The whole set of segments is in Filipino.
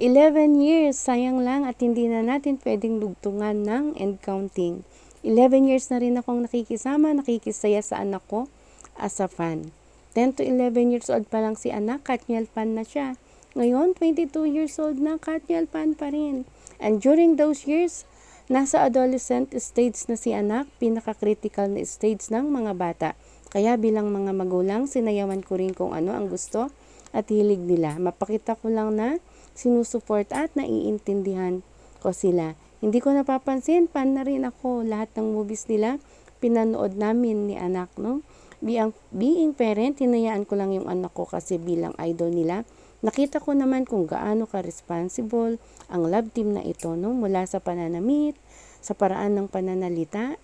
11 years, sayang lang at hindi na natin pwedeng lugtungan ng end counting. 11 years na rin akong nakikisama, nakikisaya sa anak ko as a fan. 10 to 11 years old pa lang si anak, Katniel fan na siya. Ngayon, 22 years old na, Katniel fan pa rin. And during those years, nasa adolescent stage na si anak, pinaka-critical na stage ng mga bata. Kaya bilang mga magulang, sinayawan ko rin kung ano ang gusto at hilig nila. Mapakita ko lang na sinusuport at naiintindihan ko sila. Hindi ko napapansin, fan na rin ako. Lahat ng movies nila, pinanood namin ni anak, no? Being, being parent, hinayaan ko lang yung anak ko kasi bilang idol nila. Nakita ko naman kung gaano ka-responsible ang love team na ito, no? Mula sa pananamit, sa paraan ng pananalita,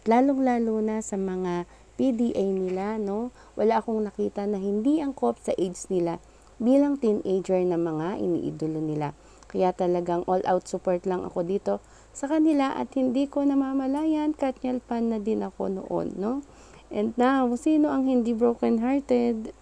at lalong-lalo na sa mga PDA nila, no? Wala akong nakita na hindi angkop sa age nila bilang teenager na mga iniidolo nila. Kaya talagang all-out support lang ako dito sa kanila at hindi ko namamalayan, Katniel fan na din ako noon, no? And now, sino ang hindi broken-hearted?